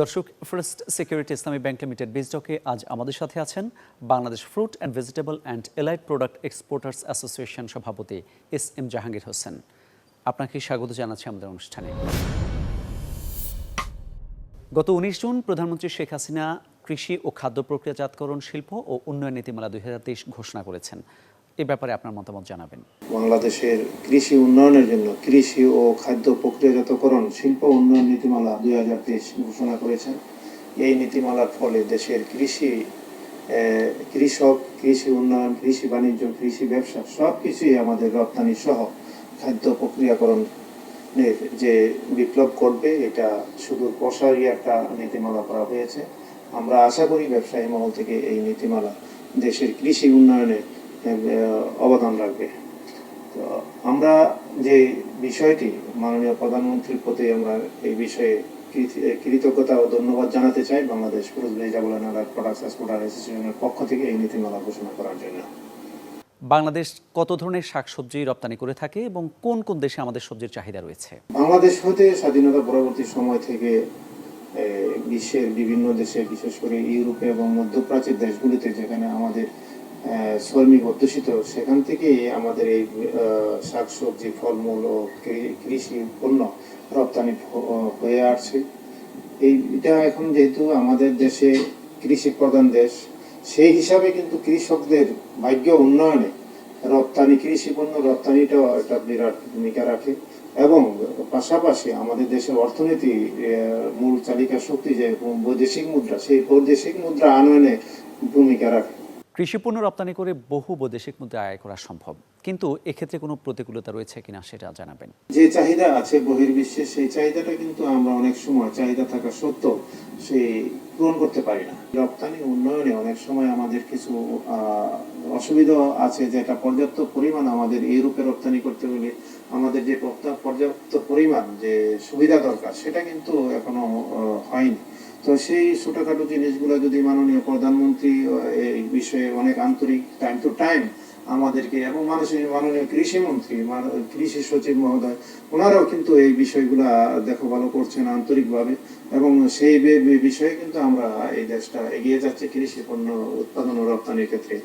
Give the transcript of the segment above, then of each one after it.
দর্শক first security Islami bank limited বিজডকে আজ আমাদের সাথে আছেন Bangladesh fruit and vegetable and allied product exporters association সভাপতি এস এম জাহাঙ্গীর হোসেন। আপনাকে স্বাগত জানাচ্ছি আমাদের অনুষ্ঠানে। গত উনিশ জুন প্রধানমন্ত্রী শেখ হাসিনা কৃষি ও খাদ্য প্রক্রিয়াজাতকরণ শিল্প ও উন্নয়ন নীতিমালা দুই হাজার তেইশ ঘোষণা করেছেন। এ ব্যাপারে আপনার মতামত জানাবেন। বাংলাদেশের কৃষি উন্নয়নের জন্য কৃষি ও খাদ্য প্রক্রিয়াজাতকরণ, শিল্প উন্নয়ন নীতিমালা দুই হাজার তেইশ ঘোষণা করেছেন। এই নীতিমালার ফলে দেশের কৃষি কৃষক, কৃষি উন্নয়ন, কৃষি বাণিজ্য, কৃষি ব্যবসা সব কিছুই আমাদের রপ্তানি সহ খাদ্য প্রক্রিয়াকরণের যে বিপ্লব করবে এটা শুধু প্রসারী একটা নীতিমালা করা হয়েছে। আমরা আশা করি ব্যবসায়ী মহল থেকে এই নীতিমালা দেশের কৃষি উন্নয়নে অবদান রাখবে। তো আমরা যে বিষয়টি মাননীয় প্রধানমন্ত্রীর প্রতি আমরা এই বিষয়ে কৃতজ্ঞতা ও ধন্যবাদ জানাতে চাই বাংলাদেশ পুরুষ vegetable and other products exporter অ্যাসোসিয়েশনের পক্ষ থেকে এই নীতিমালা ঘোষণা করার জন্য। বাংলাদেশ কত ধরনের শাকসবজি রপ্তানি করে থাকে এবং কোন কোন দেশে আমাদের সবজির চাহিদা রয়েছে? বাংলাদেশ হতে স্বাধীনতা পরবর্তী সময় থেকে বিশ্বের বিভিন্ন দেশে বিশেষ করে ইউরোপে এবং মধ্যপ্রাচ্যের দেশগুলিতে যেখানে আমাদের শ্রমিক অধ্যুষিত, সেখান থেকে আমাদের এই শাকসবজি, ফলমূল ও কৃষি পণ্য রপ্তানি হয়ে আসছে। এইটা এখন যেহেতু আমাদের দেশে কৃষি প্রধান দেশ, সেই হিসাবে কিন্তু কৃষকদের ভাগ্য উন্নয়নে রপ্তানি, কৃষি পণ্য রপ্তানিটাও একটা বিরাট ভূমিকা রাখে এবং পাশাপাশি আমাদের দেশের অর্থনীতি মূল চালিকা শক্তি যে বৈদেশিক মুদ্রা, সেই বৈদেশিক মুদ্রা আনয়নে ভূমিকা রাখে। কৃষিপণ্য রপ্তানি করে বহু বৈদেশিক মুদ্রা আয় করা সম্ভব। কিন্তু এক্ষেত্রে কোনো প্রতিকূলতা রয়েছে কিনা সেটা জানাবেন। যে চাহিদা আছে বহির্বিশ্বে, সেই চাহিদাটা কিন্তু আমরা অনেক সময়, চাহিদা থাকা সত্ত্বেও সেই পূরণ করতে পারি না। রপ্তানি, উন্নয়নে অনেক সময় আমাদের কিছু অসুবিধা আছে যেটা পর্যাপ্ত পরিমাণ আমাদের ইউরোপে রপ্তানি করতে হলে আমাদের যে পর্যাপ্ত পরিমাণ যে সুবিধা দরকার সেটা কিন্তু এখনও হয়নি। তো সেই ছোটখাটো জিনিসগুলো যদি মাননীয় প্রধানমন্ত্রী এই বিষয়ে অনেক আন্তরিক টাইম টু টাইম আমাদেরকে এবং মানুষের মাননীয় কৃষি মন্ত্রী কৃষি সচিব মহোদয় ওনারাও কিন্তু এই বিষয়গুলা দেখো ভালো করছেন আন্তরিকভাবে এবং সেই বিষয়ে কিন্তু আমরা এই দেশটা এগিয়ে যাচ্ছে কৃষি পণ্য উৎপাদন ও রপ্তানির ক্ষেত্রে।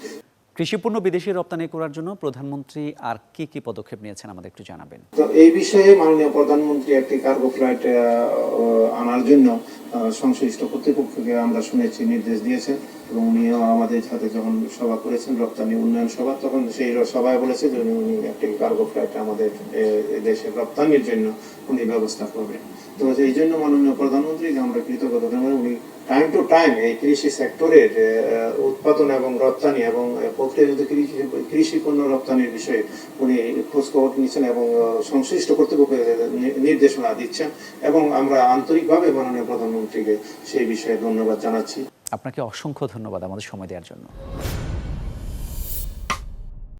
কৃষিপণ্য বিদেশে রপ্তানি করার জন্য প্রধানমন্ত্রী আর কি কি পদক্ষেপ নিয়েছেন আমাদের একটু জানাবেন। তো এই বিষয়ে মাননীয় প্রধানমন্ত্রী একটি কার্গো ফ্লাইট আনার জন্য সংশ্লিষ্ট কর্তৃপক্ষকে আমরা শুনেছি নির্দেশ দিয়েছেন এবং উনিও আমাদের সাথে যখন সভা করেছেন রপ্তানি উন্নয়ন সভা তখন সেই সভায় বলেছে যে উনি একটি কার্গো ফ্লাইট আমাদের এ, এ দেশে রপ্তানির জন্য উনি ব্যবস্থা করবেন। তো এই জন্য মাননীয় প্রধানমন্ত্রী যে আমরা কৃতজ্ঞতা উনি টাইম টু টাইম এই কৃষি সেক্টরের উৎপাদন এবং রপ্তানি এবং প্রক্রিয়াজাত কৃষি কৃষি পণ্য রপ্তানির বিষয়ে উনি খোঁজখবর নিচ্ছেন এবং সংশ্লিষ্ট কর্তৃপক্ষকে নির্দেশনা দিচ্ছেন এবং আমরা আন্তরিকভাবে মাননীয় প্রধানমন্ত্রীকে সেই বিষয়ে ধন্যবাদ জানাচ্ছি। আপনাকে অসংখ্য ধন্যবাদ আমাদের সময় দেওয়ার জন্য।